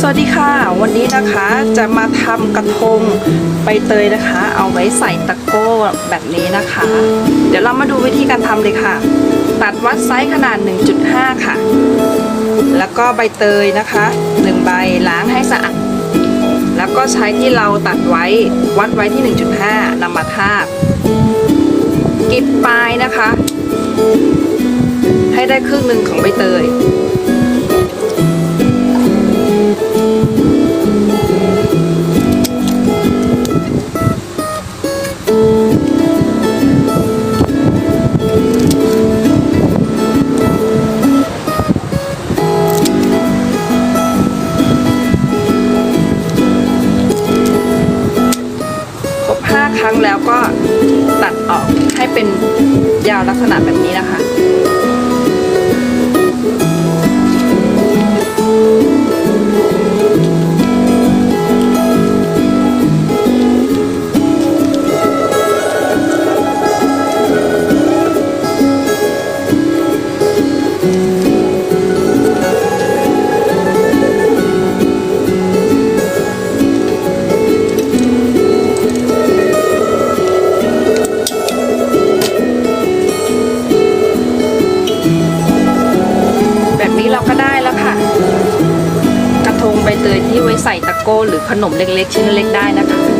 สวัสดีค่ะ วันนี้นะคะจะมาทำกระทงใบเตยนะคะ เอาไว้ใส่ตะโก้แบบนี้นะคะ เดี๋ยวเรามาดูวิธีการทำเลยค่ะ ตัดวัดไซส์ขนาด 1.5 ค่ะ แล้วก็ใบเตยนะคะ1ใบล้างให้สะอาดแล้วก็ใช้ที่เราตัดไว้วัดไว้ที่ 1.5นำมาทาบกิบปลายนะคะ ให้ได้ครึ่งหนึ่งของใบเตย ก็ตัดออกให้เป็นยาวลักษณะแบบนี้นะคะ ที่ไว้ใส่ตะโก้หรือขนมเล็กๆ ชิ้นเล็กได้นะคะขอบคุณค่ะ